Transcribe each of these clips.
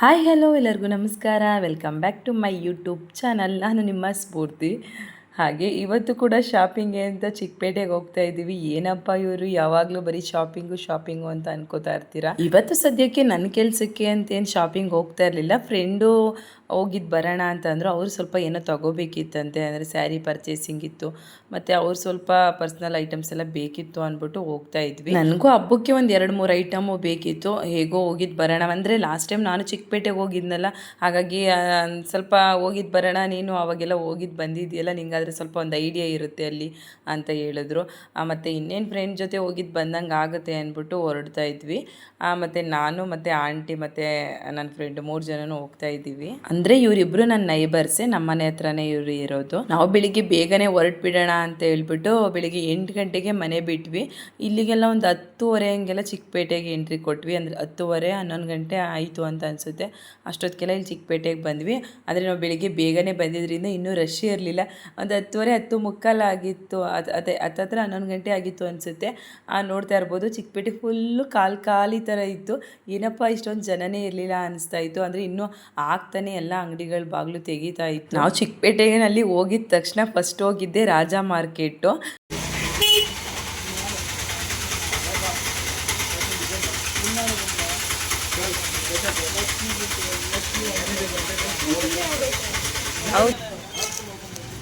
Hi hello ಎಲ್ಲರಿಗೂ ನಮಸ್ಕಾರ. Welcome back to my YouTube channel. ನಾನು ನಿಮ್ಮ ಸ್ಫೂರ್ತಿ. ಹಾಗೆ ಇವತ್ತು ಕೂಡ ಶಾಪಿಂಗ್ ಅಂತ ಚಿಕ್ಕಪೇಟೆಗೆ ಹೋಗ್ತಾ ಇದ್ದೀವಿ. ಏನಪ್ಪ ಇವರು? ಯಾವಾಗಲೂ ಬರೀ ಶಾಪಿಂಗು ಶಾಪಿಂಗು ಅಂತ ಅನ್ಕೋತಾ ಇರ್ತೀರಾ? ಇವತ್ತು ಸದ್ಯಕ್ಕೆ ನನ್ನ ಕೆಲಸಕ್ಕೆ ಅಂತೇನು ಶಾಪಿಂಗ್ ಹೋಗ್ತಾ ಇರಲಿಲ್ಲ. ಫ್ರೆಂಡು ಹೋಗಿದ್ದು ಬರೋಣ ಅಂತಂದ್ರೆ ಅವ್ರು ಸ್ವಲ್ಪ ಏನೋ ತಗೋಬೇಕಿತ್ತಂತೆ. ಅಂದರೆ ಸ್ಯಾರಿ ಪರ್ಚೇಸಿಂಗ್ ಇತ್ತು. ಮತ್ತು ಅವ್ರು ಸ್ವಲ್ಪ ಪರ್ಸ್ನಲ್ ಐಟಮ್ಸ್ ಎಲ್ಲ ಬೇಕಿತ್ತು ಅಂದ್ಬಿಟ್ಟು ಹೋಗ್ತಾ ಇದ್ವಿ. ನನಗೂ ಹಬ್ಬಕ್ಕೆ ಒಂದು ಎರಡು ಮೂರು ಐಟಮು ಬೇಕಿತ್ತು. ಹೇಗೋ ಹೋಗಿದ್ದು ಬರೋಣ. ಅಂದರೆ ಲಾಸ್ಟ್ ಟೈಮ್ ನಾನು ಚಿಕ್ಕಪೇಟೆಗೆ ಹೋಗಿದ್ನಲ್ಲ. ಹಾಗಾಗಿ ಸ್ವಲ್ಪ ಹೋಗಿದ್ದು ಬರೋಣ. ನೀನು ಅವಾಗೆಲ್ಲ ಹೋಗಿದ್ದು ಬಂದಿದ್ಯಲ್ಲ. ನಿಂಗಾದರೆ ಸ್ವಲ್ಪ ಒಂದು ಐಡಿಯಾ ಇರುತ್ತೆ ಅಲ್ಲಿ ಅಂತ ಹೇಳಿದ್ರು. ಮತ್ತು ಇನ್ನೇನು ಫ್ರೆಂಡ್ ಜೊತೆ ಹೋಗಿದ್ದು ಬಂದಂಗೆ ಆಗುತ್ತೆ ಅಂದ್ಬಿಟ್ಟು ಹೊರಡ್ತಾ ಇದ್ವಿ. ಮತ್ತು ನಾನು ಮತ್ತು ಆಂಟಿ ಮತ್ತು ನನ್ನ ಫ್ರೆಂಡ್ ಮೂರು ಜನನೂ ಹೋಗ್ತಾ ಇದ್ದೀವಿ. ಅಂದರೆ ಇವರಿಬ್ಬರು ನನ್ನ ನೈಬರ್ಸೇ ನಮ್ಮ ಮನೆ ಹತ್ರನೇ ಇವರು ಇರೋದು. ನಾವು ಬೆಳಿಗ್ಗೆ ಬೇಗನೆ ಹೊರಟ್ಬಿಡೋಣ ಅಂತ ಹೇಳ್ಬಿಟ್ಟು ಬೆಳಿಗ್ಗೆ ಎಂಟು ಗಂಟೆಗೆ ಮನೆ ಬಿಟ್ವಿ. ಇಲ್ಲಿಗೆಲ್ಲ ಒಂದು ಹತ್ತುವರೆ ಹಂಗೆಲ್ಲ ಚಿಕ್ಕಪೇಟೆಗೆ ಎಂಟ್ರಿ ಕೊಟ್ವಿ. ಅಂದರೆ ಹತ್ತುವರೆ ಹನ್ನೊಂದು ಗಂಟೆ ಆಯಿತು ಅಂತ ಅನಿಸುತ್ತೆ. ಅಷ್ಟೊತ್ತಿಗೆಲ್ಲ ಇಲ್ಲಿ ಚಿಕ್ಕಪೇಟೆಗೆ ಬಂದ್ವಿ. ಆದರೆ ನಾವು ಬೆಳಿಗ್ಗೆ ಬೇಗನೆ ಬಂದಿದ್ದರಿಂದ ಇನ್ನೂ ರಶ್ ಇರಲಿಲ್ಲ. ಒಂದು ಹತ್ತುವರೆ ಹತ್ತು ಮುಕ್ಕಾಲಾಗಿತ್ತು. ಅದು ಅದೇ ಹತ್ತತ್ರ ಹನ್ನೊಂದು ಗಂಟೆ ಆಗಿತ್ತು ಅನಿಸುತ್ತೆ. ಆ ನೋಡ್ತಾ ಇರ್ಬೋದು, ಚಿಕ್ಕಪೇಟೆ ಫುಲ್ಲು ಕಾಲು ಖಾಲಿ ಥರ ಇತ್ತು. ಏನಪ್ಪ ಇಷ್ಟೊಂದು ಜನನೇ ಇರಲಿಲ್ಲ ಅನಿಸ್ತಾ ಇತ್ತು. ಅಂದರೆ ಇನ್ನೂ ಆಗ್ತಾನೆ ಎಲ್ಲ ಅಂಗಡಿಗಳ ಬಾಗಿಲು ತೆಗೀತಾ ಇತ್ತು. ನಾವು ಚಿಕ್ಕಪೇಟೆನಲ್ಲಿ ಹೋಗಿದ ತಕ್ಷಣ ಫಸ್ಟ್ ಹೋಗಿದ್ದೆ ರಾಜ ಮಾರ್ಕೆಟು ಹೌದು.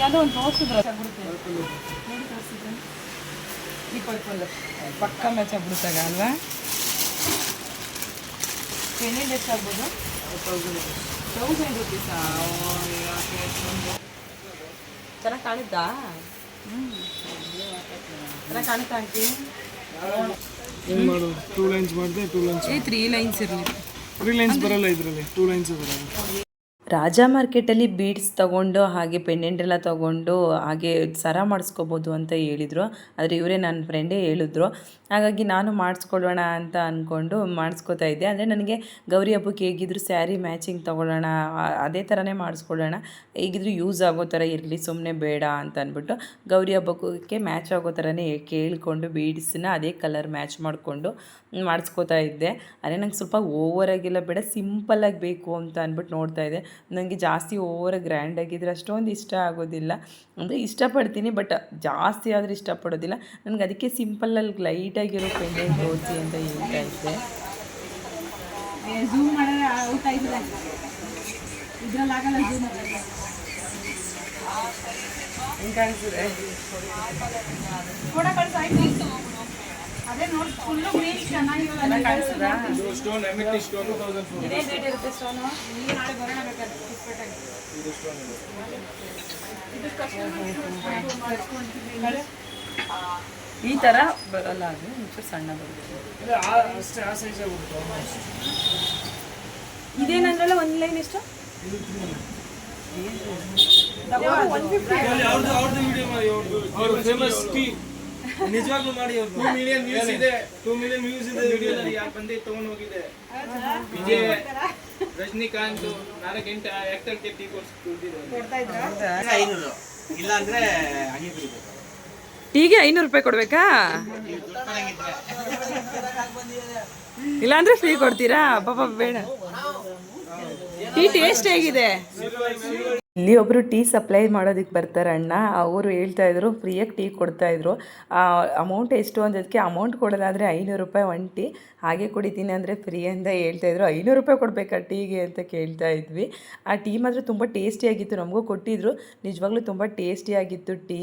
ಯಾವುದೋ ಒಂದು ತೋರಿಸಿದ್ರ ಪಕ್ಕ ಮ್ಯಾಚ್ ಆಗ್ಬಿಡ್ತಾಗ ಅಲ್ವಾ? ಪೆಂಡೆಂಟ್ ಎಷ್ಟಾಗ್ಬೋದು ತೌಸಂಡ್ ರುಪೀಸಾ ಚೆನ್ನಾಗಿ ಕಾಣುತ್ತಾ ಚೆನ್ನಾಗಿ ಕಾಣುತ್ತಾ ಆಂಟಿ? ಏನು ಮಾಡು? ಟೂ ಲೈನ್ಸ್ ಮಾಡಿದೆ ಟೂ ಲೈನ್ಸ್ ಈ ತ್ರೀ ಲೈನ್ಸ್ ಇರಲಿ. ತ್ರೀ ಲೈನ್ಸ್ ಬರಲ್ಲ ಇದರಲ್ಲಿ. ಟೂ ಲೈನ್ಸ್ ಬರಲ್ಲ. ರಾಜಾ ಮಾರ್ಕೆಟಲ್ಲಿ ಬೀಡ್ಸ್ ತಗೊಂಡು, ಹಾಗೆ ಪೆಂಡೆಂಟ್ ಎಲ್ಲ ತಗೊಂಡು, ಹಾಗೆ ಸರ ಮಾಡಿಸ್ಕೋಬೋದು ಅಂತ ಹೇಳಿದರು. ಆದರೆ ಇವರೇ ನನ್ನ ಫ್ರೆಂಡೇ ಹೇಳಿದ್ರು. ಹಾಗಾಗಿ ನಾನು ಮಾಡಿಸ್ಕೊಳ್ಳೋಣ ಅಂತ ಅಂದ್ಕೊಂಡು ಮಾಡಿಸ್ಕೋತಾ ಇದ್ದೆ. ಅಂದರೆ ನನಗೆ ಗೌರಿ ಹಬ್ಬಕ್ಕೆ ಹೇಗಿದ್ರು ಸ್ಯಾರಿ ಮ್ಯಾಚಿಂಗ್ ತೊಗೊಳ್ಳೋಣ ಅದೇ ಥರನೇ ಮಾಡಿಸ್ಕೊಳ್ಳೋಣ. ಹೇಗಿದ್ರು ಯೂಸ್ ಆಗೋ ಥರ ಇರಲಿ ಸುಮ್ಮನೆ ಬೇಡ ಅಂತ ಅಂದ್ಬಿಟ್ಟು ಗೌರಿ ಹಬ್ಬಕ್ಕೆ ಮ್ಯಾಚ್ ಆಗೋ ಥರನೇ ಕೇಳಿಕೊಂಡು ಬೀಡ್ಸನ್ನ ಅದೇ ಕಲರ್ ಮ್ಯಾಚ್ ಮಾಡಿಕೊಂಡು ಮಾಡಿಸ್ಕೋತಾ ಇದ್ದೆ. ಅದೇ ನಂಗೆ ಸ್ವಲ್ಪ ಓವರಾಗಿಲ್ಲ ಬೇಡ ಸಿಂಪಲ್ಲಾಗಿ ಬೇಕು ಅಂತ ಅಂದ್ಬಿಟ್ಟು ನೋಡ್ತಾ ಇದ್ದೆ. ನನಗೆ ಜಾಸ್ತಿ ಓವರ್ ಗ್ರ್ಯಾಂಡ್ ಆಗಿದ್ರೆ ಅಷ್ಟೊಂದು ಇಷ್ಟ ಆಗೋದಿಲ್ಲ. ಅಂದರೆ ಇಷ್ಟಪಡ್ತೀನಿ, ಬಟ್ ಜಾಸ್ತಿ ಆದರೆ ಇಷ್ಟಪಡೋದಿಲ್ಲ. ನನಗೆ ಅದಕ್ಕೆ ಸಿಂಪಲ್ಲಲ್ಲಿ ಲೈಟಾಗಿರೋ ಪೆಂಡೆಂಟ್ ಅಂತ ಹೇಳ್ತಾ ಇದ್ದೆ. ಝೂಮ್ ಮಾಡಿದ್ರೆ ಔಟ್ ಆಯ್ತದೆ. ಇದ್ರಲ್ಲಿ ಆಗಲ್ಲ ಝೂಮ್ ಹೆಂಗೆ ಕಾಣಿಸಿದೆ ಫೋಟೋ ಕಳ್ಸ ಆಯ್ತು? ಅದೇ ನೋಡಿ ಫುಲ್ಲು ಗ್ರೀನ್ ಸ್ಟೋನ್ ಎಮಿಟಿ ಸ್ಟೋನ್ ಇದೇ ಇರುತ್ತೆ ಸ್ಟೋನ್ ಇಲ್ಲಿ ನಾಳೆ ಬರೋಣ ಬೇಕಾದ್ರೆ ಚಿಕ್ಕಪೇಟೆಗೆ ಇದು ಕಸ್ಟಮರ್ ಈ ಥರ ಬರಲ್ಲ ಅದು ಒಂಚೂರು ಸಣ್ಣ ಬರುತ್ತೆ. ಅಷ್ಟೇ ಆ ಸೈಜ್ ಆಗ್ಬಿಡ್ತು ಇದೇನಂದ್ರಲ್ಲ ಒಂದು ಲೈನ್ ಎಷ್ಟು? ಅವ್ರದ್ದು ಅವ್ರದ್ದು ವಿಡಿಯೋ ಮಾಡಿ ಫೇಮಸ್ ಟೀ ನಿಜವಾಗ್ಲೂ ಮಾಡಿ ಅವ್ರು. ಟೂ ಮಿಲಿಯನ್ ವ್ಯೂಸ್ ಇದೆ. ಟೂ ಮಿಲಿಯನ್ ವ್ಯೂಸ್ ಇದೆ ವಿಡಿಯೋದಲ್ಲಿ ಯಾಕೆ ಬಂದು ತಗೊಂಡು ಹೋಗಿದೆ ವಿಜಯ್ ರಜನಿಕಾಂತ್ ನಾಲ್ಕು ಗಂಟೆ ಆಕ್ಟರ್ಗೆ ಟೀ ಕೊಡ್ತಾ ಇಲ್ಲ ಅಂದ್ರೆ ಹಂಗೆ ಟೀಗೆ ಐನೂರು ರೂಪಾಯಿ ಕೊಡ್ಬೇಕಾ? ಇಲ್ಲಾಂದ್ರೆ ಫ್ರೀ ಕೊಡ್ತೀರಾ? ಪಾಪ ಬೇಡ. ಟೀ ಟೇಸ್ಟ್ ಹೇಗಿದೆ? ಇಲ್ಲಿ ಒಬ್ಬರು ಟೀ ಸಪ್ಲೈ ಮಾಡೋದಕ್ಕೆ ಬರ್ತಾರೆ ಅಣ್ಣ. ಅವರು ಹೇಳ್ತಾ ಇದ್ರು, ಫ್ರೀಯಾಗಿ ಟೀ ಕೊಡ್ತಾ ಇದ್ರು. ಅಮೌಂಟ್ ಎಷ್ಟು ಅಂದದಕ್ಕೆ ಅಮೌಂಟ್ ಕೊಡೋದಾದರೆ ಐನೂರು ರೂಪಾಯಿ ಒನ್ ಟೀ ಹಾಗೆ ಕುಡಿತೀನಿ ಅಂದರೆ ಫ್ರೀ ಅಂತ ಹೇಳ್ತಾ ಇದ್ರು. ಐನೂರು ರೂಪಾಯಿ ಕೊಡಬೇಕಾ ಟೀಗೆ ಅಂತ ಕೇಳ್ತಾ ಇದ್ವಿ. ಆ ಟೀ ಮಾತ್ರ ತುಂಬ ಟೇಸ್ಟಿಯಾಗಿತ್ತು ನಮಗೂ ಕೊಟ್ಟಿದ್ರು. ನಿಜವಾಗ್ಲೂ ತುಂಬ ಟೇಸ್ಟಿಯಾಗಿತ್ತು ಟೀ.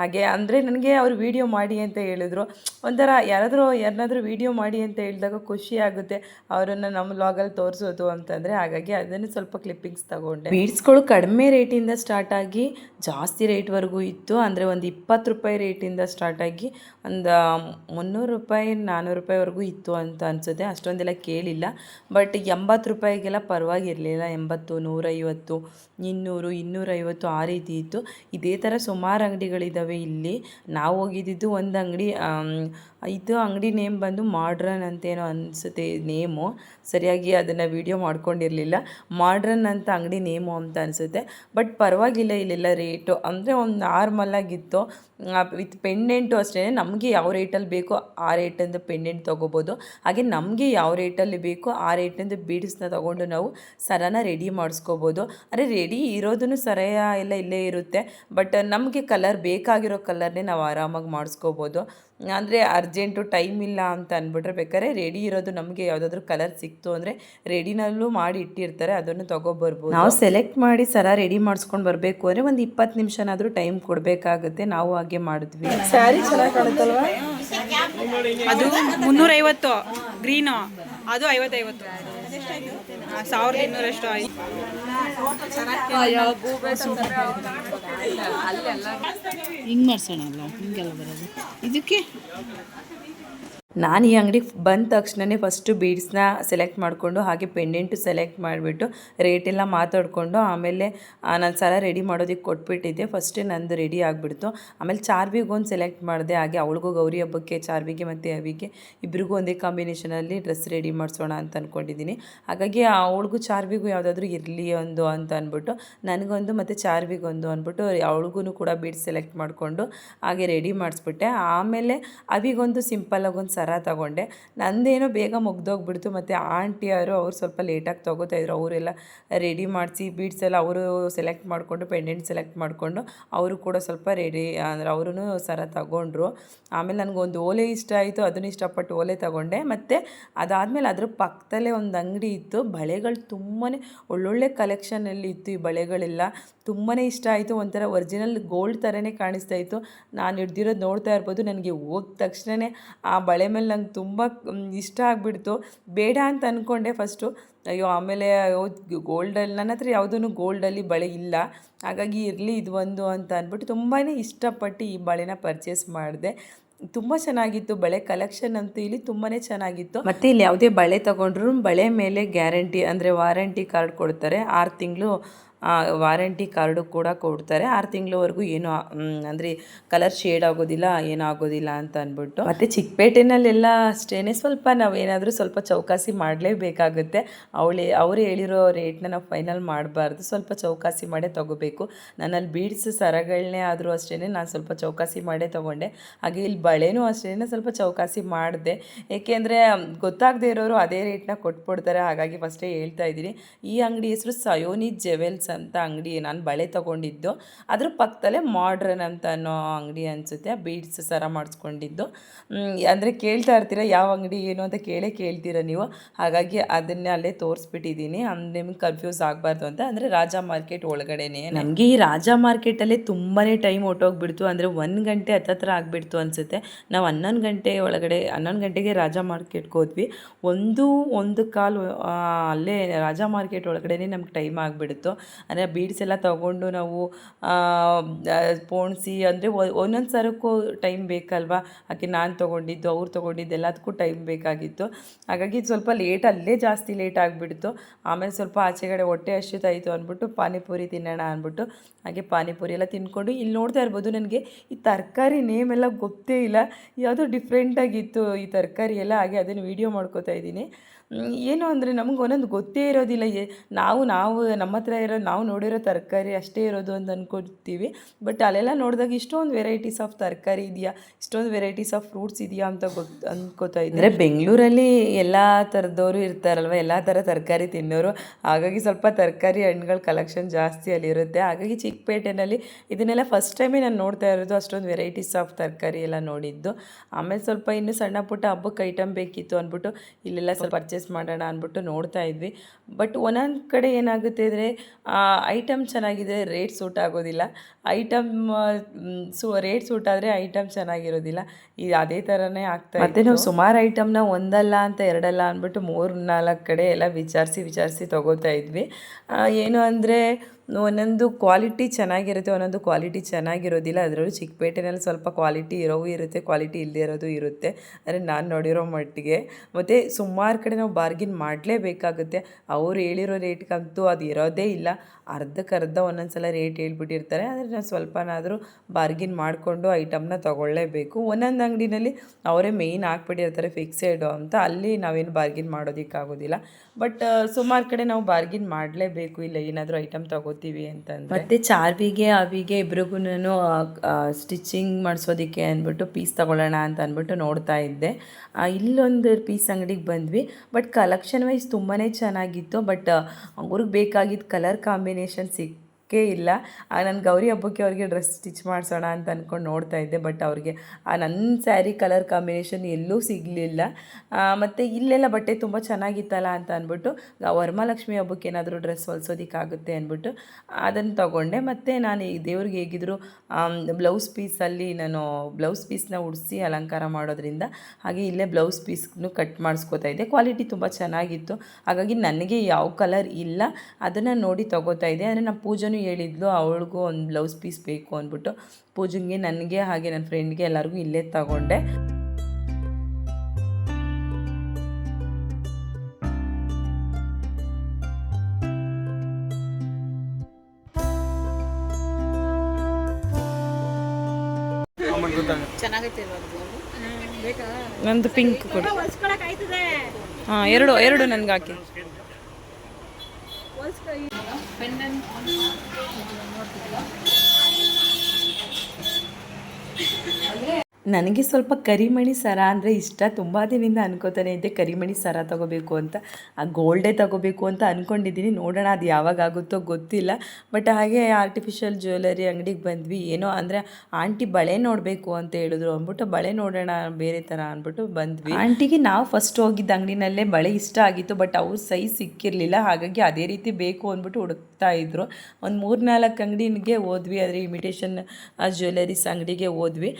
ಹಾಗೆ ಅಂದರೆ ನನಗೆ ಅವರು ವೀಡಿಯೋ ಮಾಡಿ ಅಂತ ಹೇಳಿದ್ರು. ಒಂಥರ ಯಾರಾದರೂ, ಯಾರನ್ನಾದರೂ ವೀಡಿಯೋ ಮಾಡಿ ಅಂತ ಹೇಳಿದಾಗ ಖುಷಿ ಆಗುತ್ತೆ. ಅವರನ್ನು ನಮ್ಮ ಲಾಗಲ್ಲಿ ತೋರಿಸೋದು ಅಂತಂದರೆ. ಹಾಗಾಗಿ ಅದನ್ನು ಸ್ವಲ್ಪ ಕ್ಲಿಪ್ಪಿಂಗ್ಸ್ ತಗೊಂಡೆ. ಬೀಡ್ಸ್ಗಳು ಕಡಿಮೆ ರೇಟಿಂದ ಸ್ಟಾರ್ಟ್ ಆಗಿ ಜಾಸ್ತಿ ರೇಟ್ವರೆಗೂ ಇತ್ತು. ಅಂದರೆ ಒಂದು ಇಪ್ಪತ್ತು ರೂಪಾಯಿ ರೇಟಿಂದ ಸ್ಟಾರ್ಟ್ ಆಗಿ ಒಂದು ಮುನ್ನೂರು ರೂಪಾಯಿ ನಾನ್ನೂರು ರೂಪಾಯಿವರೆಗೂ ಇತ್ತು ಅಂತ ಅನಿಸುತ್ತೆ. ಅಷ್ಟೊಂದೆಲ್ಲ ಕೇಳಿಲ್ಲ. ಬಟ್ ಎಂಬತ್ತು ರೂಪಾಯಿಗೆಲ್ಲ ಪರವಾಗಿರಲಿಲ್ಲ. ಎಂಬತ್ತು, ನೂರೈವತ್ತು, ಇನ್ನೂರು, ಇನ್ನೂರೈವತ್ತು ಆ ರೀತಿ ಇತ್ತು. ಇದೇ ಥರ ಸುಮಾರು ಅಂಗಡಿಗಳಿದ್ದಾವೆ ಇಲ್ಲಿ. ನಾವು ಹೋಗಿದ್ದಿದ್ದು ಒಂದು ಅಂಗಡಿ ಇದು ಅಂಗಡಿ ನೇಮ್ ಬಂದು ಮಾಡ್ರನ್ ಅಂತೇನೋ ಅನಿಸುತ್ತೆ ನೇಮು ಸರಿಯಾಗಿ ಅದನ್ನು ವೀಡಿಯೋ ಮಾಡ್ಕೊಂಡಿರಲಿಲ್ಲ. ಮಾಡ್ರನ್ ಅಂತ ಅಂಗಡಿ ನೇಮು ಅಂತ ಅನಿಸುತ್ತೆ. ಬಟ್ ಪರವಾಗಿಲ್ಲ ಇಲ್ಲೆಲ್ಲ ರೇಟು ಅಂದರೆ ಒಂದು ನಾರ್ಮಲಾಗಿತ್ತು ವಿತ್ ಪೆಂಡೆಂಟು ಅಷ್ಟೇ ನಮಗೆ ಯಾವ ರೇಟಲ್ಲಿ ಬೇಕೋ ಆ ರೇಟಿಂದ ಪೆಂಡೆಂಟ್ ತೊಗೋಬೋದು. ಹಾಗೆ ನಮಗೆ ಯಾವ ರೇಟಲ್ಲಿ ಬೇಕೋ ಆ ರೇಟಿಂದ ಬೀಡ್ಸ್ನ ತೊಗೊಂಡು ನಾವು ಸರನ ರೆಡಿ ಮಾಡಿಸ್ಕೋಬೋದು. ಅಂದರೆ ರೆಡಿ ಇರೋದನ್ನು ಸರ ಎಲ್ಲ ಇಲ್ಲೇ ಇರುತ್ತೆ. ಬಟ್ ನಮಗೆ ಕಲರ್ ಬೇಕಾಗಿರೋ ಕಲರ್ನೇ ನಾವು ಆರಾಮಾಗಿ ಮಾಡಿಸ್ಕೋಬೋದು. ಅಂದರೆ ಅರ್ಜೆಂಟು ಟೈಮ್ ಇಲ್ಲ ಅಂತ ಅಂದ್ಬಿಟ್ರೆ ಬೇಕಾದ್ರೆ ರೆಡಿ ಇರೋದು ನಮಗೆ ಯಾವುದಾದ್ರೂ ಕಲರ್ ಸಿಕ್ತು ಅಂದರೆ ರೆಡಿನಲ್ಲೂ ಮಾಡಿ ಇಟ್ಟಿರ್ತಾರೆ ಅದನ್ನು ತೊಗೊಬರ್ಬೋದು. ನಾವು ಸೆಲೆಕ್ಟ್ ಮಾಡಿ ಸರ ರೆಡಿ ಮಾಡಿಸ್ಕೊಂಡು ಬರಬೇಕು ಅಂದರೆ ಒಂದು ಇಪ್ಪತ್ತು ನಿಮಿಷನಾದರೂ ಟೈಮ್ ಕೊಡಬೇಕಾಗುತ್ತೆ ನಾವು ಹಾಗೆ ಮಾಡಿದ್ವಿ. ಸ್ಯಾರಿ ಚೆನ್ನಾಗಿ ಕಾಣುತ್ತಲ್ವಾ? ಅದು ಮುನ್ನೂರೈವತ್ತು ಗ್ರೀನು ಅದು ಐವತ್ತೈವತ್ತು. ಸಾವಿರದ ಇನ್ನೂರಷ್ಟು ಆಯ್ತು. ಹಿಂಗೆ ಮಾಡ್ಸೋಣ ಅಲ್ಲ ಹಿಂಗೆಲ್ಲ ಬರೋದು. ಇದಕ್ಕೆ ನಾನು ಈ ಅಂಗಡಿಗೆ ಬಂದ ತಕ್ಷಣವೇ ಫಸ್ಟು ಬೀಡ್ಸ್ನ ಸೆಲೆಕ್ಟ್ ಮಾಡಿಕೊಂಡು ಹಾಗೆ ಪೆಂಡೆಂಟು ಸೆಲೆಕ್ಟ್ ಮಾಡಿಬಿಟ್ಟು ರೇಟೆಲ್ಲ ಮಾತಾಡಿಕೊಂಡು ಆಮೇಲೆ ನಾನು ಸರ ರೆಡಿ ಮಾಡೋದಕ್ಕೆ ಕೊಟ್ಬಿಟ್ಟಿದ್ದೆ. ಫಸ್ಟೇ ನಂದು ರೆಡಿ ಆಗಿಬಿಡ್ತು. ಆಮೇಲೆ ಚಾರ್ವಿಗೊಂದು ಸೆಲೆಕ್ಟ್ ಮಾಡಿದೆ. ಹಾಗೆ ಅವಳಿಗೂ ಗೌರಿ ಹಬ್ಬಕ್ಕೆ, ಚಾರ್ವಿಗೆ ಮತ್ತು ಅವಿಗೆ ಇಬ್ಬರಿಗೂ ಒಂದೇ ಕಾಂಬಿನೇಷನಲ್ಲಿ ಡ್ರೆಸ್ ರೆಡಿ ಮಾಡಿಸೋಣ ಅಂತ ಅಂದ್ಕೊಂಡಿದ್ದೀನಿ ಹಾಗಾಗಿ ಅವಳಿಗೂ ಚಾರ್ವಿಗೂ ಯಾವುದಾದ್ರೂ ಇರಲಿ ಒಂದು ಅಂತ ಅಂದ್ಬಿಟ್ಟು ನನಗೊಂದು ಮತ್ತು ಚಾರ್ವಿಗೊಂದು ಅಂದ್ಬಿಟ್ಟು ಅವಳಿಗೂ ಕೂಡ ಬೀಡ್ಸ್ ಸೆಲೆಕ್ಟ್ ಮಾಡಿಕೊಂಡು ಹಾಗೆ ರೆಡಿ ಮಾಡಿಸ್ಬಿಟ್ಟೆ. ಆಮೇಲೆ ಅವಿಗೊಂದು ಸಿಂಪಲಾಗಿ ಒಂದು ತಗೊಂಡೆ. ನಂದೇನೋ ಬೇಗ ಮುಗ್ದೋಗ್ಬಿಡ್ತು. ಮತ್ತು ಆಂಟಿಯವರು ಅವ್ರು ಸ್ವಲ್ಪ ಲೇಟಾಗಿ ತೊಗೋತಾಯಿದ್ರು ಅವರೆಲ್ಲ ರೆಡಿ ಮಾಡಿಸಿ ಬೀಡ್ಸ್ ಎಲ್ಲ ಅವರು ಸೆಲೆಕ್ಟ್ ಮಾಡಿಕೊಂಡು ಪೆಂಡೆಂಟ್ ಸೆಲೆಕ್ಟ್ ಮಾಡಿಕೊಂಡು ಅವರು ಕೂಡ ಸ್ವಲ್ಪ ರೆಡಿ ಅಂದರೆ ಅವರು ಸರ ತಗೊಂಡ್ರು. ಆಮೇಲೆ ನನಗೊಂದು ಓಲೆ ಇಷ್ಟ ಆಯಿತು. ಅದನ್ನು ಇಷ್ಟಪಟ್ಟು ಓಲೆ ತಗೊಂಡೆ. ಮತ್ತು ಅದಾದಮೇಲೆ ಅದ್ರ ಪಕ್ಕದಲ್ಲೇ ಒಂದು ಅಂಗಡಿ ಇತ್ತು. ಬಳೆಗಳು ತುಂಬಾ ಒಳ್ಳೊಳ್ಳೆ ಕಲೆಕ್ಷನಲ್ಲಿ ಇತ್ತು ಈ ಬಳೆಗಳೆಲ್ಲ. ತುಂಬಾ ಇಷ್ಟ ಆಯಿತು, ಒಂಥರ ಒರಿಜಿನಲ್ ಗೋಲ್ಡ್ ಥರನೇ ಕಾಣಿಸ್ತಾ ಇತ್ತು. ನಾನು ಹಿಡ್ದಿರೋದು ನೋಡ್ತಾ ಇರ್ಬೋದು, ನನಗೆ ಹೋದ ತಕ್ಷಣವೇ ಆ ಬಳೆ ಮೇಲೆ ನಂಗೆ ತುಂಬ ಇಷ್ಟ ಆಗಿಬಿಡ್ತು. ಬೇಡ ಅಂತ ಅಂದ್ಕೊಂಡೆ ಫಸ್ಟು ಅಯ್ಯೋ, ಆಮೇಲೆ ಗೋಲ್ಡಲ್ಲಿ ನನ್ನ ಹತ್ರ ಯಾವುದೂ ಗೋಲ್ಡಲ್ಲಿ ಬಳೆ ಇಲ್ಲ. ಹಾಗಾಗಿ ಇರಲಿ ಇದು ಒಂದು ಅಂತ ಅಂದ್ಬಿಟ್ಟು ತುಂಬಾ ಇಷ್ಟಪಟ್ಟು ಈ ಬಳೆನ ಪರ್ಚೇಸ್ ಮಾಡಿದೆ. ತುಂಬ ಚೆನ್ನಾಗಿತ್ತು ಬಳೆ ಕಲೆಕ್ಷನ್ ಅಂತೂ ಇಲ್ಲಿ ತುಂಬಾ ಚೆನ್ನಾಗಿತ್ತು. ಮತ್ತು ಇಲ್ಲಿ ಯಾವುದೇ ಬಳೆ ತೊಗೊಂಡ್ರು, ಬಳೆ ಮೇಲೆ ಗ್ಯಾರಂಟಿ ಅಂದರೆ ವಾರಂಟಿ ಕಾರ್ಡ್ ಕೊಡ್ತಾರೆ. ಆರು ತಿಂಗಳು ವಾರಂಟಿ ಕಾರ್ಡು ಕೂಡ ಕೊಡ್ತಾರೆ. ಆರು ತಿಂಗಳವರೆಗೂ ಏನು ಅಂದರೆ ಕಲರ್ ಶೇಡ್ ಆಗೋದಿಲ್ಲ, ಏನಾಗೋದಿಲ್ಲ ಅಂತ ಅಂದ್ಬಿಟ್ಟು. ಮತ್ತು ಚಿಕ್ಕಪೇಟೆನಲ್ಲೆಲ್ಲ ಅಷ್ಟೇ ಸ್ವಲ್ಪ ನಾವು ಏನಾದರೂ ಸ್ವಲ್ಪ ಚೌಕಾಸಿ ಮಾಡಲೇಬೇಕಾಗುತ್ತೆ. ಅವಳೆ, ಅವರು ಹೇಳಿರೋ ರೇಟ್ನ ನಾವು ಫೈನಲ್ ಮಾಡಬಾರ್ದು. ಸ್ವಲ್ಪ ಚೌಕಾಸಿ ಮಾಡೇ ತೊಗೋಬೇಕು. ನನ್ನಲ್ಲಿ ಬೀಡ್ಸ್ ಸರಗಳನ್ನೇ ಆದರೂ ಅಷ್ಟೇ ನಾನು ಸ್ವಲ್ಪ ಚೌಕಾಸಿ ಮಾಡೇ ತೊಗೊಂಡೆ. ಹಾಗೆ ಇಲ್ಲಿ ಬಳೆನೂ ಅಷ್ಟೇ ಸ್ವಲ್ಪ ಚೌಕಾಸಿ ಮಾಡಿದೆ. ಏಕೆಂದರೆ ಗೊತ್ತಾಗದೇ ಇರೋರು ಅದೇ ರೇಟ್ನ ಕೊಟ್ಬಿಡ್ತಾರೆ. ಹಾಗಾಗಿ ಫಸ್ಟೇ ಹೇಳ್ತಾ ಇದ್ದೀನಿ. ಈ ಅಂಗಡಿ ಹೆಸರು ಸಯೋನಿ ಜೆವೆಲ್ಸ್ ಅಂತ ಅಂಗಡಿ ನಾನು ಬಳೆ ತೊಗೊಂಡಿದ್ದು. ಅದ್ರ ಪಕ್ಕದಲ್ಲೇ ಮಾಡ್ರನ್ ಅಂತ ಅನ್ನೋ ಅಂಗಡಿ ಅನಿಸುತ್ತೆ. ಬೀಡ್ಸ್ ಸರ ಮಾಡಿಸ್ಕೊಂಡಿದ್ದು. ಅಂದರೆ ಕೇಳ್ತಾ ಇರ್ತೀರ ಯಾವ ಅಂಗಡಿ ಏನು ಅಂತ ಕೇಳೇ ಕೇಳ್ತೀರ ನೀವು. ಹಾಗಾಗಿ ಅದನ್ನೇ ಅಲ್ಲೇ ತೋರಿಸ್ಬಿಟ್ಟಿದ್ದೀನಿ. ನಿಮ್ಗೆ ಕನ್ಫ್ಯೂಸ್ ಆಗಬಾರ್ದು ಅಂತ. ಅಂದರೆ ರಾಜ ಮಾರ್ಕೆಟ್ ಒಳಗಡೆನೆ. ನನಗೆ ಈ ರಾಜ ಮಾರ್ಕೆಟಲ್ಲೇ ತುಂಬಾ ಟೈಮ್ ಹೊಟ್ಟೋಗ್ಬಿಡ್ತು ಅಂದರೆ ಒಂದು ಗಂಟೆ ಹತ್ತತ್ರ ಆಗಿಬಿಡ್ತು ಅನಿಸುತ್ತೆ. ನಾವು ಹನ್ನೊಂದು ಗಂಟೆ ಒಳಗಡೆ, ಹನ್ನೊಂದು ಗಂಟೆಗೆ ರಾಜ ಮಾರ್ಕೆಟ್ಗೆ ಹೋದ್ವಿ. ಒಂದು ಒಂದು ಕಾಲು ಅಲ್ಲೇ ರಾಜ ಮಾರ್ಕೆಟ್ ಒಳಗಡೆ ನಮ್ಗೆ ಟೈಮ್ ಆಗಿಬಿಡ್ತು. ಅಂದರೆ ಬೀಡ್ಸ್ ಎಲ್ಲ ತಗೊಂಡು ನಾವು ಪೋಣಿಸಿ, ಅಂದರೆ ಒಂದೊಂದು ಸರಕ್ಕೂ ಟೈಮ್ ಬೇಕಲ್ವಾ? ಹಾಗೆ ನಾನು ತೊಗೊಂಡಿದ್ದು, ಅವ್ರು ತೊಗೊಂಡಿದ್ದು ಎಲ್ಲದಕ್ಕೂ ಟೈಮ್ ಬೇಕಾಗಿತ್ತು. ಹಾಗಾಗಿ ಸ್ವಲ್ಪ ಲೇಟ್ ಅಲ್ಲೇ ಜಾಸ್ತಿ ಲೇಟ್ ಆಗಿಬಿಡ್ತು. ಆಮೇಲೆ ಸ್ವಲ್ಪ ಆಚೆಗಡೆ ಹೊಟ್ಟೆ ಹಸಿತಾಯಿತು ಅಂದ್ಬಿಟ್ಟು ಪಾನಿಪುರಿ ತಿನ್ನೋಣ ಅಂದ್ಬಿಟ್ಟು ಹಾಗೆ ಪಾನಿಪುರಿ ಎಲ್ಲ ತಿನ್ಕೊಂಡು ಇಲ್ಲಿ ನೋಡ್ತಾ ಇರ್ಬೋದು ನನಗೆ ಈ ತರಕಾರಿ ನೇಮ್ ಎಲ್ಲ ಗೊತ್ತೇ ಇಲ್ಲ. ಯಾವುದೋ ಡಿಫ್ರೆಂಟಾಗಿತ್ತು ಈ ತರಕಾರಿ ಎಲ್ಲ. ಹಾಗೆ ಅದನ್ನು ವೀಡಿಯೋ ಮಾಡ್ಕೋತಾ ಇದ್ದೀನಿ. ಏನು ಅಂದರೆ ನಮ್ಗೆ ಒಂದೊಂದು ಗೊತ್ತೇ ಇರೋದಿಲ್ಲ. ಏ ನಾವು ನಾವು ನಮ್ಮ ಹತ್ರ ಇರೋ ನಾವು ನೋಡಿರೋ ತರಕಾರಿ ಅಷ್ಟೇ ಇರೋದು ಅಂತ ಅಂದ್ಕೊಳ್ತೀವಿ ಬಟ್ ಅಲ್ಲೆಲ್ಲ ನೋಡಿದಾಗ ಇಷ್ಟೊಂದು ವೆರೈಟೀಸ್ ಆಫ್ ತರಕಾರಿ ಇದೆಯಾ? ಇಷ್ಟೊಂದು ವೆರೈಟೀಸ್ ಆಫ್ ಫ್ರೂಟ್ಸ್ ಇದೆಯಾ ಅಂತ ಗೊತ್ತು ಅಂದ್ಕೋತಾ ಇದ್ದರೆ ಬೆಂಗಳೂರಲ್ಲಿ ಎಲ್ಲ ಥರದವರು ಇರ್ತಾರಲ್ವ? ಎಲ್ಲ ಥರ ತರಕಾರಿ ತಿನ್ನೋರು. ಹಾಗಾಗಿ ಸ್ವಲ್ಪ ತರಕಾರಿ ಹಣ್ಣುಗಳ ಕಲೆಕ್ಷನ್ ಜಾಸ್ತಿ ಅಲ್ಲಿರುತ್ತೆ. ಹಾಗಾಗಿ ಚಿಕ್ಕಪೇಟೆನಲ್ಲಿ ಇದನ್ನೆಲ್ಲ ಫಸ್ಟ್ ಟೈಮೇ ನಾನು ನೋಡ್ತಾ ಇರೋದು ಅಷ್ಟೊಂದು ವೆರೈಟೀಸ್ ಆಫ್ ತರಕಾರಿ ಎಲ್ಲ ನೋಡಿದ್ದು. ಆಮೇಲೆ ಸ್ವಲ್ಪ ಇನ್ನೂ ಸಣ್ಣ ಪುಟ್ಟ ಹಬ್ಬಕ್ಕೆ ಐಟಮ್ ಬೇಕಿತ್ತು ಅಂದ್ಬಿಟ್ಟು ಇಲ್ಲೆಲ್ಲ ಸ್ವಲ್ಪ ಪರ್ಚೇಸ್ ಮಾಡೋಣ ಅಂದ್ಬಿಟ್ಟು ನೋಡ್ತಾ ಇದ್ವಿ. ಬಟ್ ಒಂದೊಂದು ಕಡೆ ಏನಾಗುತ್ತೆ ಅಂದರೆ ಐಟಮ್ ಚೆನ್ನಾಗಿದೆ ರೇಟ್ ಸೂಟ್ ಆಗೋದಿಲ್ಲ. ಐಟಮ್ ಸು ರೇಟ್ ಸೂಟ್ ಆದರೆ ಐಟಮ್ ಚೆನ್ನಾಗಿರೋದಿಲ್ಲ. ಇದು ಅದೇ ಥರನೇ ಆಗ್ತಾ ಮತ್ತು ನಾವು ಸುಮಾರು ಐಟಮ್ನ ಒಂದಲ್ಲ ಅಂತ ಎರಡಲ್ಲ ಅಂದ್ಬಿಟ್ಟು ಮೂರು ನಾಲ್ಕು ಕಡೆ ಎಲ್ಲ ವಿಚಾರಿಸಿ ವಿಚಾರಿಸಿ ತೊಗೋತಾ ಇದ್ವಿ. ಏನು ಅಂದರೆ ಒಂದೊಂದು ಕ್ವಾಲಿಟಿ ಚೆನ್ನಾಗಿರುತ್ತೆ, ಒಂದೊಂದು ಕ್ವಾಲಿಟಿ ಚೆನ್ನಾಗಿರೋದಿಲ್ಲ. ಅದರಲ್ಲೂ ಚಿಕ್ಕಪೇಟೆನಲ್ಲಿ ಸ್ವಲ್ಪ ಕ್ವಾಲಿಟಿ ಇರೋವು ಇರುತ್ತೆ ಕ್ವಾಲಿಟಿ ಇಲ್ಲದೆ ಇರೋದು ಇರುತ್ತೆ. ಅಂದರೆ ನಾನು ನೋಡಿರೋ ಮಟ್ಟಿಗೆ ಮತ್ತು ಸುಮಾರು ಕಡೆ ನಾವು ಬಾರ್ಗಿನ್ ಮಾಡಲೇಬೇಕಾಗುತ್ತೆ. ಅವ್ರು ಹೇಳಿರೋ ರೇಟ್ಗಂತೂ ಅದು ಇರೋದೇ ಇಲ್ಲ. ಅರ್ಧಕ್ಕರ್ಧ ಒಂದೊಂದು ಸಲ ರೇಟ್ ಹೇಳ್ಬಿಟ್ಟಿರ್ತಾರೆ. ಆದರೆ ನಾವು ಸ್ವಲ್ಪನಾದರೂ ಬಾರ್ಗಿನ್ ಮಾಡಿಕೊಂಡು ಐಟಮ್ನ ತೊಗೊಳ್ಳೇಬೇಕು. ಒಂದೊಂದು ಅಂಗಡಿನಲ್ಲಿ ಅವರೇ ಮೇಯ್ನ್ ಹಾಕ್ಬಿಟ್ಟಿರ್ತಾರೆ ಫಿಕ್ಸೆಡು ಅಂತ. ಅಲ್ಲಿ ನಾವೇನು ಬಾರ್ಗಿನ್ ಮಾಡೋದಕ್ಕಾಗೋದಿಲ್ಲ. ಬಟ್ ಸುಮಾರು ಕಡೆ ನಾವು ಬಾರ್ಗಿನ್ ಮಾಡಲೇಬೇಕು. ಇಲ್ಲ ಏನಾದರೂ ಐಟಮ್ ತಗೋತೀವಿ ಅಂತಂದ್ರೆ. ಮತ್ತು ಚಾರ್ವಿಗೆ, ಅವಿಗೆ ಇಬ್ರಿಗೂ ಸ್ಟಿಚಿಂಗ್ ಮಾಡಿಸೋದಕ್ಕೆ ಅಂದ್ಬಿಟ್ಟು ಪೀಸ್ ತಗೊಳ್ಳೋಣ ಅಂತ ಅಂದ್ಬಿಟ್ಟು ನೋಡ್ತಾ ಇದ್ದೆ. ಇಲ್ಲೊಂದು ಪೀಸ್ ಅಂಗಡಿಗೆ ಬಂದ್ವಿ. ಬಟ್ ಕಲೆಕ್ಷನ್ ವೈಸ್ ತುಂಬಾ ಚೆನ್ನಾಗಿತ್ತು. ಬಟ್ ಅವ್ರಿಗೆ ಬೇಕಾಗಿದ್ದ ಕಲರ್ ಕಾಂಬಿನೇಷನ್ ಸಿಕ್ ಇಲ್ಲ. ನಾನು ಗೌರಿ ಹಬ್ಬಕ್ಕೆ ಅವ್ರಿಗೆ ಡ್ರೆಸ್ ಸ್ಟಿಚ್ ಮಾಡಿಸೋಣ ಅಂತ ಅಂದ್ಕೊಂಡು ನೋಡ್ತಾ ಇದ್ದೆ, ಬಟ್ ಅವ್ರಿಗೆ ಆ ನನ್ನ ಸ್ಯಾರಿ ಕಲರ್ ಕಾಂಬಿನೇಷನ್ ಎಲ್ಲೂ ಸಿಗಲಿಲ್ಲ. ಮತ್ತು ಇಲ್ಲೆಲ್ಲ ಬಟ್ಟೆ ತುಂಬ ಚೆನ್ನಾಗಿತ್ತಲ್ಲ ಅಂತ ಅಂದ್ಬಿಟ್ಟು ವರಮಹಾಲಕ್ಷ್ಮಿ ಹಬ್ಬಕ್ಕೆ ಏನಾದರೂ ಡ್ರೆಸ್ ಹೊಲಿಸೋದಕ್ಕಾಗುತ್ತೆ ಅಂದ್ಬಿಟ್ಟು ಅದನ್ನು ತಗೊಂಡೆ. ಮತ್ತು ನಾನು ಈ ದೇವ್ರಿಗೆ ಹೇಗಿದ್ರು ಬ್ಲೌಸ್ ಪೀಸಲ್ಲಿ ನಾನು ಬ್ಲೌಸ್ ಪೀಸ್ನ ಉಡಿಸಿ ಅಲಂಕಾರ ಮಾಡೋದ್ರಿಂದ ಹಾಗೆ ಇಲ್ಲೇ ಬ್ಲೌಸ್ ಪೀಸ್ನು ಕಟ್ ಮಾಡಿಸ್ಕೋತಾ ಇದ್ದೆ. ಕ್ವಾಲಿಟಿ ತುಂಬ ಚೆನ್ನಾಗಿತ್ತು. ಹಾಗಾಗಿ ನನಗೆ ಯಾವ ಕಲರ್ ಇಲ್ಲ, ಅದನ್ನು ನೋಡಿ ತಗೋತಾ ಇದ್ದೆ. ಅಂದರೆ ನಾನು ಪೂಜೆನೂ ಹೇಳಿದ್ಲು ಅವಳಿಗೂ ಒಂದು ಬ್ಲೌಸ್ ಪೀಸ್ ಬೇಕು ಅಂದ್ಬಿಟ್ಟು ಪೂಜನ್ಗೆ ನನಗೆ ಹಾಗೆ ನನ್ನ ಫ್ರೆಂಡ್ಗೆ ಎಲ್ಲರಿಗೂ ಇಲ್ಲೇ ತಗೊಂಡೆ. ನಂದು ಪಿಂಕ್ ಕೊಡು. ಹಾಂ ಎರಡು ಎರಡು ನನಗೆ ಹಾಕಿ ಪೆಂಡೆಂಟ್ ನೋಡ್ತಿದ್ಲ ಅಂದರೆ ನನಗೆ ಸ್ವಲ್ಪ ಕರಿಮಣಿ ಸರ ಅಂದರೆ ಇಷ್ಟ. ತುಂಬ ದಿನದಿಂದ ಅನ್ಕೋತಾನೆ ಇದ್ದೆ, ಕರಿಮಣಿ ಸರ ತಗೋಬೇಕು ಅಂತ. ಆ ಗೋಲ್ಡೇ ತಗೋಬೇಕು ಅಂತ ಅಂದ್ಕೊಂಡಿದ್ದೀನಿ ನೋಡೋಣ ಅದು ಯಾವಾಗ ಆಗುತ್ತೋ ಗೊತ್ತಿಲ್ಲ. ಬಟ್ ಹಾಗೆ ಆರ್ಟಿಫಿಷಿಯಲ್ ಜ್ಯುವೆಲರಿ ಅಂಗಡಿಗೆ ಬಂದ್ವಿ. ಏನೋ ಅಂದರೆ ಆಂಟಿ ಬಳೆ ನೋಡಬೇಕು ಅಂತ ಹೇಳಿದ್ರು ಅಂದ್ಬಿಟ್ಟು, ಬಳೆ ನೋಡೋಣ ಬೇರೆ ಥರ ಅಂದ್ಬಿಟ್ಟು ಬಂದ್ವಿ. ಆಂಟಿಗೆ ನಾವು ಫಸ್ಟ್ ಹೋಗಿದ್ದ ಅಂಗಡಿನಲ್ಲೇ ಬಳೆ ಇಷ್ಟ ಆಗಿತ್ತು, ಬಟ್ ಅವ್ರ ಸೈಜ್ ಸಿಕ್ಕಿರಲಿಲ್ಲ. ಹಾಗಾಗಿ ಅದೇ ರೀತಿ ಬೇಕು ಅಂದ್ಬಿಟ್ಟು ಹುಡುಕ್ತಾ ಇದ್ರು. ಒಂದು ಮೂರು ನಾಲ್ಕು ಅಂಗಡಿಗೆ ಹೋದ್ವಿ. ಆದರೆ ಇಮಿಟೇಷನ್ ಜ್ಯುವೆಲರೀಸ್ ಅಂಗಡಿಗೆ ಹೋದ್ವಿ.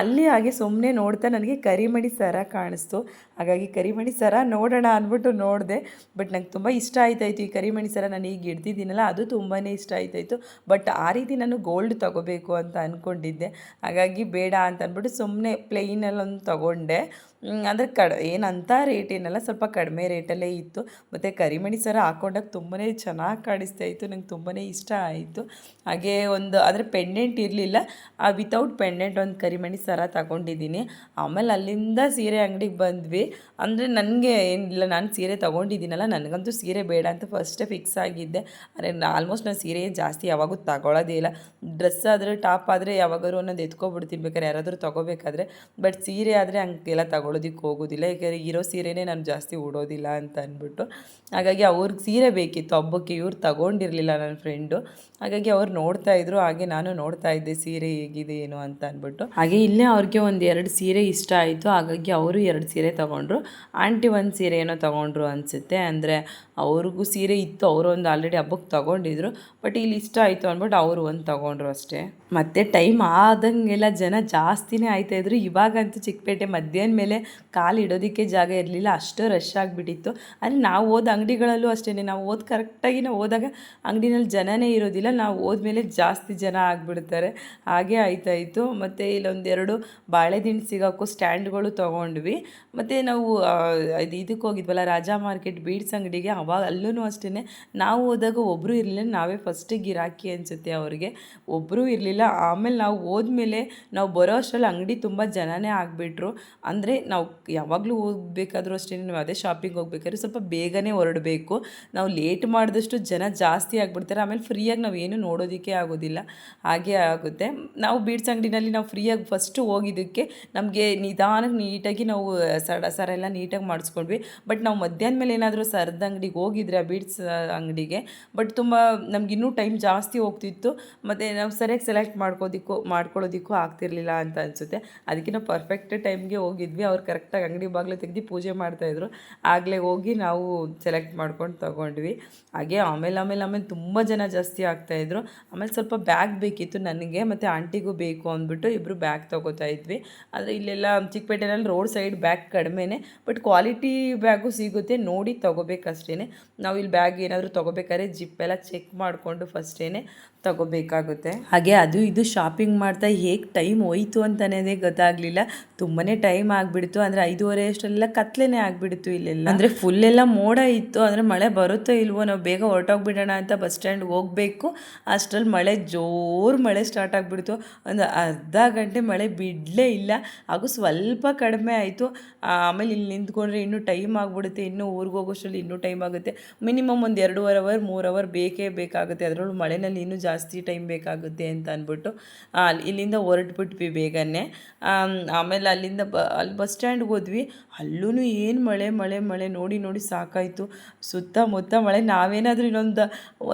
ಅಲ್ಲಿ ಹಾಗೆ ಸುಮ್ಮನೆ ನೋಡ್ತಾ ನನಗೆ ಕರಿಮಣಿ ಸರ ಕಾಣಿಸ್ತು. ಹಾಗಾಗಿ ಕರಿಮಣಿ ಸರ ನೋಡೋಣ ಅಂದ್ಬಿಟ್ಟು ನೋಡಿದೆ. ಬಟ್ ನಂಗೆ ತುಂಬ ಇಷ್ಟ ಆಯ್ತಾಯಿತು ಈ ಕರಿಮಣಿ ಸರ ನಾನು ಈಗ ಹಿಡ್ದಿದ್ದೀನಲ್ಲ, ಅದು ತುಂಬಾ ಇಷ್ಟ ಆಯ್ತಾಯಿತ್ತು ಬಟ್ ಆ ರೀತಿ ನಾನು ಗೋಲ್ಡ್ ತಗೋಬೇಕು ಅಂತ ಅಂದ್ಕೊಂಡಿದ್ದೆ ಹಾಗಾಗಿ ಬೇಡ ಅಂತ ಅಂದ್ಬಿಟ್ಟು ಸುಮ್ಮನೆ ಪ್ಲೇನಲ್ಲೊಂದು ತಗೊಂಡೆ. ಅಂದರೆ ಕಡ, ಏನಂತ ರೇಟ್ ಏನಲ್ಲ, ಸ್ವಲ್ಪ ಕಡಿಮೆ ರೇಟಲ್ಲೇ ಇತ್ತು. ಮತ್ತು ಕರಿಮಣಿ ಸರ ಹಾಕೊಂಡಾಗ ತುಂಬಾ ಚೆನ್ನಾಗಿ ಕಾಣಿಸ್ತಾ ಇತ್ತು, ನಂಗೆ ತುಂಬಾ ಇಷ್ಟ ಆಯಿತು. ಹಾಗೆ ಒಂದು, ಆದರೆ ಪೆಂಡೆಂಟ್ ಇರಲಿಲ್ಲ. ಆ ವಿತೌಟ್ ಪೆಂಡೆಂಟ್ ಒಂದು ಕರಿಮಣಿ ಸರ ತಗೊಂಡಿದ್ದೀನಿ. ಆಮೇಲೆ ಅಲ್ಲಿಂದ ಸೀರೆ ಅಂಗಡಿಗೆ ಬಂದ್ವಿ. ಅಂದರೆ ನನಗೆ ಏನಿಲ್ಲ, ನಾನು ಸೀರೆ ತೊಗೊಂಡಿದ್ದೀನಲ್ಲ, ನನಗಂತೂ ಸೀರೆ ಬೇಡ ಅಂತ ಫಸ್ಟೇ ಫಿಕ್ಸ್ ಆಗಿದ್ದೆ. ಆದರೆ ಆಲ್ಮೋಸ್ಟ್ ನಾನು ಸೀರೆ ಜಾಸ್ತಿ ಯಾವಾಗೂ ತಗೊಳ್ಳೋದೇ ಇಲ್ಲ. ಡ್ರೆಸ್ ಆದರೆ ಟಾಪ್ ಆದರೆ ಯಾವಾಗಾದ್ರೂ ಒಂದೊಂದು ಎತ್ಕೊಬಿಡ್ತೀನಿ ಬೇಕಾದ್ರೆ, ಯಾರಾದರೂ ತೊಗೋಬೇಕಾದ್ರೆ. ಬಟ್ ಸೀರೆ ಆದರೆ ಹಂಗೆಲ್ಲ ತಗೊಳ್ಳೋದಕ್ಕೆ ಹೋಗೋದಿಲ್ಲ. ಯಾಕೆಂದರೆ ಇರೋ ಸೀರೆನೇ ನಾನು ಜಾಸ್ತಿ ಉಡೋದಿಲ್ಲ ಅಂತ ಅಂದ್ಬಿಟ್ಟು. ಹಾಗಾಗಿ ಅವ್ರಿಗೆ ಸೀರೆ ಬೇಕಿತ್ತು. ಹಬ್ಬಕ್ಕೆ ಇವ್ರು ತಗೊಂಡಿರಲಿಲ್ಲ ನನ್ನ ಫ್ರೆಂಡು ಹಾಗಾಗಿ ಅವ್ರು ನೋಡ್ತಾ ಇದ್ರು. ಹಾಗೆ ನಾನು ನೋಡ್ತಾ ಇದ್ದೆ ಸೀರೆ ಹೇಗಿದೆ ಏನು ಅಂತ ಅಂದ್ಬಿಟ್ಟು. ಹಾಗೆ ಇಲ್ಲೇ ಅವ್ರಿಗೆ ಒಂದು ಎರಡು ಸೀರೆ ಇಷ್ಟ ಆಯಿತು. ಹಾಗಾಗಿ ಅವರು ಎರಡು ಸೀರೆ ತೊಗೊಂಡ್ರು. ಆಂಟಿ ಒಂದು ಸೀರೆ ಏನೋ ತೊಗೊಂಡ್ರು ಅನಿಸುತ್ತೆ. ಅಂದರೆ ಅವ್ರಿಗೂ ಸೀರೆ ಇತ್ತು. ಅವರು ಒಂದು ಆಲ್ರೆಡಿ ಹಬ್ಬಕ್ಕೆ ತೊಗೊಂಡಿದ್ರು. ಬಟ್ ಇಲ್ಲಿ ಇಷ್ಟ ಆಯಿತು ಅಂದ್ಬಿಟ್ಟು ಅವರು ಒಂದು ತೊಗೊಂಡ್ರು ಅಷ್ಟೇ. ಮತ್ತು ಟೈಮ್ ಆದಂಗೆಲ್ಲ ಜನ ಜಾಸ್ತಿನೇ ಆಯ್ತಾಯಿದ್ರು ಇವಾಗಂತೂ ಚಿಕ್ಕಪೇಟೆ ಮಧ್ಯಾಹ್ನ ಮೇಲೆ ಕಾಲು ಇಡೋದಕ್ಕೆ ಜಾಗ ಇರಲಿಲ್ಲ, ಅಷ್ಟು ರಶ್ ಆಗಿಬಿಟ್ಟಿತ್ತು. ಅಂದರೆ ನಾವು ಹೋದ ಅಂಗಡಿಗಳಲ್ಲೂ ಅಷ್ಟೇ ನಾವು ಓದ್ ಕರೆಕ್ಟಾಗಿ ನಾವು ಹೋದಾಗ ಅಂಗಡಿನಲ್ಲಿ ಜನನೇ ಇರೋದಿಲ್ಲ, ನಾವು ಹೋದ್ಮೇಲೆ ಜಾಸ್ತಿ ಜನ ಆಗಿಬಿಡ್ತಾರೆ. ಹಾಗೆ ಆಯ್ತಾಯಿತ್ತು ಮತ್ತು ಇಲ್ಲೊಂದೆರಡು ಬಾಳೆ ದಿಂಡು ಸಿಗೋಕ್ಕೂ ಸ್ಟ್ಯಾಂಡ್ಗಳು ತೊಗೊಂಡ್ವಿ. ಮತ್ತು ನಾವು ಇದು ಇದಕ್ಕೆ ಹೋಗಿದ್ವಲ್ಲ, ರಾಜಾ ಮಾರ್ಕೆಟ್ ಬೀಡ್ಸ್ ಅಂಗಡಿಗೆ ಅವಾಗ ಅಲ್ಲೂ ಅಷ್ಟೇ ನಾವು ಹೋದಾಗ ಒಬ್ಬರು ಇರಲಿಲ್ಲ, ನಾವೇ ಫಸ್ಟ್ ಗಿರಾಕಿ ಅನಿಸುತ್ತೆ ಅವ್ರಿಗೆ. ಒಬ್ಬರೂ ಇರಲಿಲ್ಲ, ಆಮೇಲೆ ನಾವು ಹೋದ್ಮೇಲೆ ನಾವು ಬರೋ ಅಷ್ಟರಲ್ಲಿ ಅಂಗಡಿ ತುಂಬ ಜನನೇ ಆಗಿಬಿಟ್ರು. ಅಂದರೆ ನಾವು ಯಾವಾಗಲೂ ಹೋಗ್ಬೇಕಾದ್ರೂ ಅಷ್ಟೇ, ನಾವು ಅದೇ ಶಾಪಿಂಗ್ ಹೋಗ್ಬೇಕಾದ್ರೆ ಸ್ವಲ್ಪ ಬೇಗನೆ ಹೊರಡಬೇಕು. ನಾವು ಲೇಟ್ ಮಾಡಿದಷ್ಟು ಜನ ಜಾಸ್ತಿ ಆಗಿಬಿಡ್ತಾರೆ. ಆಮೇಲೆ ಫ್ರೀಯಾಗಿ ನಾವು ಏನು ನೋಡೋದಕ್ಕೆ ಆಗೋದಿಲ್ಲ. ಹಾಗೆ ಆಗುತ್ತೆ. ನಾವು ಬೀಡ್ಸ್ ಅಂಗಡಿನಲ್ಲಿ ನಾವು ಫ್ರೀಯಾಗಿ ಫಸ್ಟು ಹೋಗಿದ್ದಕ್ಕೆ ನಮಗೆ ನಿಧಾನಕ್ಕೆ ನೀಟಾಗಿ ನಾವು ಸಡ, ಸರ ಎಲ್ಲ ನೀಟಾಗಿ ಮಾಡಿಸ್ಕೊಂಡ್ವಿ. ಬಟ್ ನಾವು ಮಧ್ಯಾಹ್ನ ಮೇಲೆ ಏನಾದರೂ ಸರದ ಅಂಗಡಿಗೆ ಹೋಗಿದ್ರೆ, ಆ ಬೀಡ್ಸ್ ಅಂಗಡಿಗೆ ಬಟ್ ತುಂಬ ನಮ್ಗೆ ಇನ್ನೂ ಟೈಮ್ ಜಾಸ್ತಿ ಹೋಗ್ತಿತ್ತು. ಮತ್ತು ನಾವು ಸರಿಯಾಗಿ ಸೆಲೆಕ್ಟ್ ಮಾಡ್ಕೋದಿಕ್ಕೂ, ಮಾಡ್ಕೊಳ್ಳೋದಿಕ್ಕೂ ಆಗ್ತಿರ್ಲಿಲ್ಲ ಅಂತ ಅನಿಸುತ್ತೆ. ಅದಕ್ಕೆ ನಾವು ಪರ್ಫೆಕ್ಟ್ ಟೈಮ್ಗೆ ಹೋಗಿದ್ವಿ. ಅವ್ರು ಕರೆಕ್ಟಾಗಿ ಅಂಗಡಿ ಬಾಗಿಲು ತೆಗೆದು ಪೂಜೆ ಮಾಡ್ತಾಯಿದ್ರು ಆಗಲೇ ಹೋಗಿ ನಾವು ಸೆಲೆಕ್ಟ್ ಮಾಡ್ಕೊಂಡು ತೊಗೊಂಡ್ವಿ. ಹಾಗೆ ಆಮೇಲೆ ಆಮೇಲೆ ಆಮೇಲೆ ತುಂಬ ಜನ ಜಾಸ್ತಿ ಆಗ್ತಾಯಿದ್ರು ಆಮೇಲೆ ಸ್ವಲ್ಪ ಬ್ಯಾಗ್ ಬೇಕಿತ್ತು ನನಗೆ, ಮತ್ತು ಆಂಟಿಗೂ ಬೇಕು ಅಂದ್ಬಿಟ್ಟು ಇಬ್ಬರು ಬ್ಯಾಗ್ ತೊಗೋತಾ ಇದ್ವಿ. ಆದರೆ ಇಲ್ಲೆಲ್ಲ ಚಿಕ್ಕಪೇಟೆನಲ್ಲಿ ರೋಡ್ ಸೈಡ್ ಬ್ಯಾಗ್ ಕಡಿಮೆನೇ ಬಟ್ ಕ್ವಾಲಿಟಿ ಬ್ಯಾಗು ಸಿಗುತ್ತೆ, ನೋಡಿ ತೊಗೋಬೇಕಷ್ಟೇ ನಾವು ಇಲ್ಲಿ ಬ್ಯಾಗ್ ಏನಾದರೂ ತೊಗೋಬೇಕಾದ್ರೆ ಜಿಪ್ಪೆಲ್ಲ ಚೆಕ್ ಮಾಡಿಕೊಂಡು ಫಸ್ಟೇ ತಗೋಬೇಕಾಗುತ್ತೆ. ಹಾಗೆ ಅದು ಇದು ಶಾಪಿಂಗ್ ಮಾಡ್ತಾ ಹೇಗೆ ಟೈಮ್ ಹೋಯ್ತು ಅಂತಲೇ ಗೊತ್ತಾಗಲಿಲ್ಲ. ತುಂಬಾ ಟೈಮ್ ಆಗಿಬಿಡ್ತು. ಅಂದರೆ ಐದೂವರೆ ಅಷ್ಟೆಲ್ಲ ಕತ್ಲೆನೇ ಆಗಿಬಿಡ್ತು ಇಲ್ಲೆಲ್ಲ. ಅಂದರೆ ಫುಲ್ ಎಲ್ಲ ಮೋಡ ಇತ್ತು. ಅಂದರೆ ಮಳೆ ಬರುತ್ತೋ ಇಲ್ವೋ ನಾವು ಬೇಗ ಹೊರಟೋಗ್ಬಿಡೋಣ ಅಂತ ಬಸ್ ಸ್ಟ್ಯಾಂಡ್ಗೆ ಹೋಗಬೇಕು. ಅಷ್ಟರಲ್ಲಿ ಮಳೆ ಜೋರು ಮಳೆ ಸ್ಟಾರ್ಟ್ ಆಗಿಬಿಡ್ತು. ಒಂದು ಅರ್ಧ ಗಂಟೆ ಮಳೆ ಬಿಡಲೇ ಇಲ್ಲ. ಹಾಗೂ ಸ್ವಲ್ಪ ಕಡಿಮೆ ಆಯಿತು. ಆಮೇಲೆ ಇಲ್ಲಿ ನಿಂತ್ಕೊಂಡ್ರೆ ಇನ್ನೂ ಟೈಮ್ ಆಗಿಬಿಡುತ್ತೆ. ಇನ್ನೂ ಊರಿಗೆ ಹೋಗೋಷ್ಟರಲ್ಲಿ ಇನ್ನೂ ಟೈಮ್ ಆಗುತ್ತೆ. ಮಿನಿಮಮ್ ಒಂದು ಎರಡೂವರೆ ಅವರ್ ಮೂರು ಅವರ್ ಬೇಕೇ ಬೇಕಾಗುತ್ತೆ. ಅದರಲ್ಲೂ ಮಳೆನಲ್ಲಿ ಇನ್ನೂ ಜಾಸ್ತಿ ಟೈಮ್ ಬೇಕಾಗುತ್ತೆ ಅಂತ ಅಂದ್ಬಿಟ್ಟು ಇಲ್ಲಿಂದ ಹೊರಟ್ಬಿಟ್ವಿ ಬೇಗನೆ. ಆಮೇಲೆ ಅಲ್ಲಿಂದ ಬ, ಅಲ್ಲಿ ಬಸ್ ಸ್ಟ್ಯಾಂಡ್ಗೆ ಹೋದ್ವಿ. ಅಲ್ಲೂ ಏನು ಮಳೆ ಮಳೆ ಮಳೆ, ನೋಡಿ ನೋಡಿ ಸಾಕಾಯಿತು. ಸುತ್ತಮುತ್ತ ಮಳೆ. ನಾವೇನಾದರೂ ಇನ್ನೊಂದು,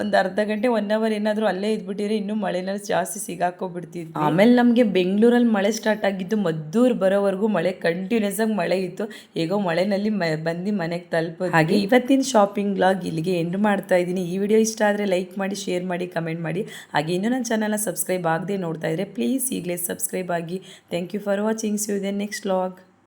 ಒಂದು ಅರ್ಧ ಗಂಟೆ ಒನ್ ಅವರ್ ಏನಾದರೂ ಅಲ್ಲೇ ಇದ್ಬಿಟ್ಟಿದ್ರೆ ಇನ್ನೂ ಮಳೆನಲ್ಲಿ ಜಾಸ್ತಿ ಸಿಗಾಕೋಬಿಡ್ತಿದ್ವಿ ಆಮೇಲೆ ನಮಗೆ ಬೆಂಗಳೂರಲ್ಲಿ ಮಳೆ ಸ್ಟಾರ್ಟ್ ಆಗಿದ್ದು ಮದ್ದೂರು ಬರೋವರೆಗೂ ಮಳೆ ಕಂಟಿನ್ಯೂಸ್ ಆಗಿ ಮಳೆ ಇತ್ತು. ಹೇಗೋ ಮಳೆನಲ್ಲಿ ಮ, ಬಂದು ಮನೆಗೆ ತಲುಪೋದು ಹಾಗೆ ಇವತ್ತಿನ ಶಾಪಿಂಗ್ ಬ್ಲಾಗ್ ಇಲ್ಲಿಗೆ ಎಂಡ್ ಮಾಡ್ತಾ ಇದ್ದೀನಿ. ಈ ವಿಡಿಯೋ ಇಷ್ಟ ಆದರೆ ಲೈಕ್ ಮಾಡಿ ಶೇರ್ ಮಾಡಿ ಕಮೆಂಟ್ ಮಾಡಿ. ಹಾಗೆ ಇನ್ನೂ ನನ್ನ ಚಾನಲ್ನ ಸಬ್ಸ್ಕ್ರೈಬ್ ಆಗದೆ ನೋಡ್ತಾ ಇದ್ದರೆ ಪ್ಲೀಸ್ ಈಗಲೇ ಸಬ್ಸ್ಕ್ರೈಬ್ ಆಗಿ. Thank you for watching see you then next vlog